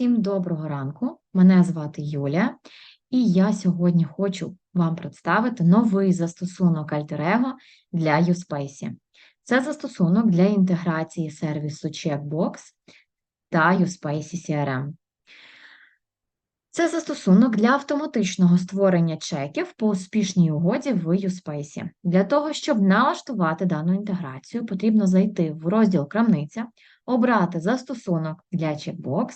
Всім доброго ранку. Мене звати Юля, і я сьогодні хочу вам представити новий застосунок Alter-Ego для USpace. Це застосунок для інтеграції сервісу Checkbox та USpace CRM. Це застосунок для автоматичного створення чеків по успішній угоді в USpace. Для того, щоб налаштувати дану інтеграцію, потрібно зайти в розділ Крамниця, обрати застосунок для Checkbox,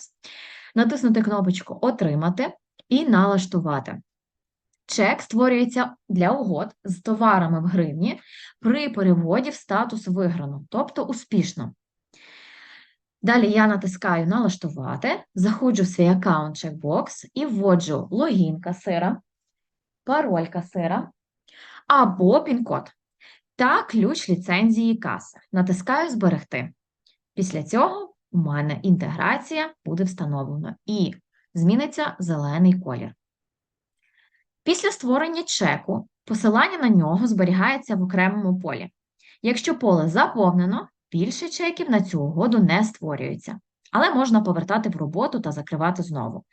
натиснути кнопочку Отримати і налаштувати. Чек створюється для угод з товарами в гривні при переводі в статус виграно, тобто успішно. Далі я натискаю Налаштувати, заходжу в свій аккаунт Checkbox і вводжу логін касира, пароль касира або пін-код та ключ ліцензії каси. Натискаю Зберегти. Після цього у мене інтеграція буде встановлена і зміниться зелений колір. Після створення чеку посилання на нього зберігається в окремому полі. Якщо поле заповнено, більше чеків на цю угоду не створюється, але можна повертати в роботу та закривати знову.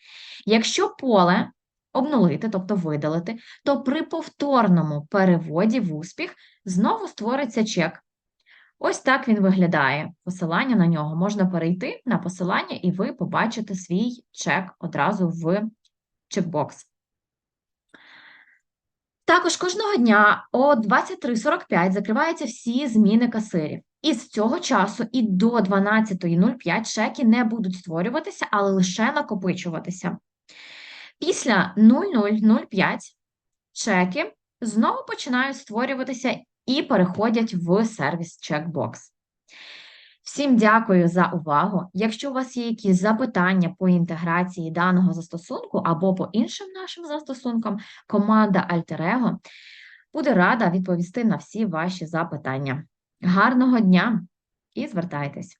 Якщо поле обнулити, тобто видалити, то при повторному переводі в успіх знову створиться чек. Ось так він виглядає. Посилання на нього можна перейти на посилання, і ви побачите свій чек одразу в чекбокс. Також кожного дня о 23.45 закриваються всі зміни касирів. І з цього часу і до 12.05 чеки не будуть створюватися, але лише накопичуватися. Після 00.05 чеки знову починають створюватися і переходять в сервіс Checkbox. Всім дякую за увагу. Якщо у вас є якісь запитання по інтеграції даного застосунку або по іншим нашим застосункам, команда Alter-Ego буде рада відповісти на всі ваші запитання. Гарного дня і звертайтесь!